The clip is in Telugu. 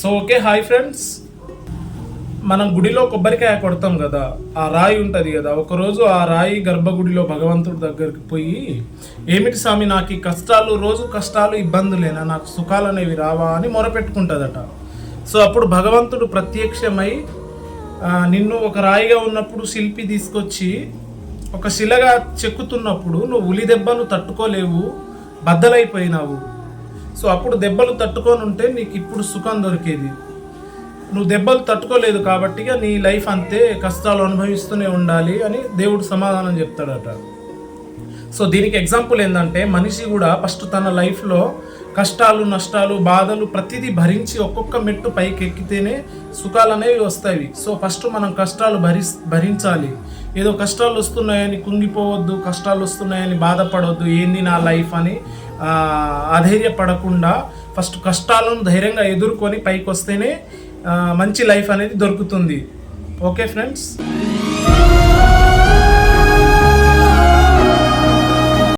సో ఓకే హాయ్ ఫ్రెండ్స్ మనం గుడిలో కొబ్బరికాయ కొడతాం కదా ఆ రాయి ఉంటుంది కదా ఒకరోజు ఆ రాయి గర్భగుడిలో భగవంతుడి దగ్గరికి పోయి ఏమిటి స్వామి నాకు ఈ కష్టాలు రోజు కష్టాలు ఇబ్బందులేనా నాకు సుఖాలు అనేవి రావా? అని మొరపెట్టుకుంటుందట. సో అప్పుడు భగవంతుడు ప్రత్యక్షమై నిన్ను ఒక రాయిగా ఉన్నప్పుడు శిల్పి తీసుకొచ్చి ఒక శిలగా చెక్కుతున్నప్పుడు నువ్వు ఉలి దెబ్బను తట్టుకోలేవు బద్దలైపోయినావు. సో అప్పుడు దెబ్బలు తట్టుకొని ఉంటే నీకు ఇప్పుడు సుఖం దొరికేది. నువ్వు దెబ్బలు తట్టుకోలేదు కాబట్టి నీ లైఫ్ అంతే కష్టాలు అనుభవిస్తూనే ఉండాలి అని దేవుడు సమాధానం చెప్తాడట. సో దీనికి ఎగ్జాంపుల్ ఏంటంటే మనిషి కూడా ఫస్ట్ తన లైఫ్లో కష్టాలు నష్టాలు బాధలు ప్రతిదీ భరించి ఒక్కొక్క మెట్టు పైకి ఎక్కితేనే సుఖాలు అనేవి వస్తాయి. సో ఫస్ట్ మనం కష్టాలు భరి భరించాలి. ఏదో కష్టాలు వస్తున్నాయని కుంగిపోవద్దు కష్టాలు వస్తున్నాయని బాధపడవద్దు ఏంది నా లైఫ్ అని అధైర్యపడకుండా ఫస్ట్ కష్టాలను ధైర్యంగా ఎదుర్కొని పైకి వస్తేనే మంచి లైఫ్ అనేది దొరుకుతుంది. Okay friends?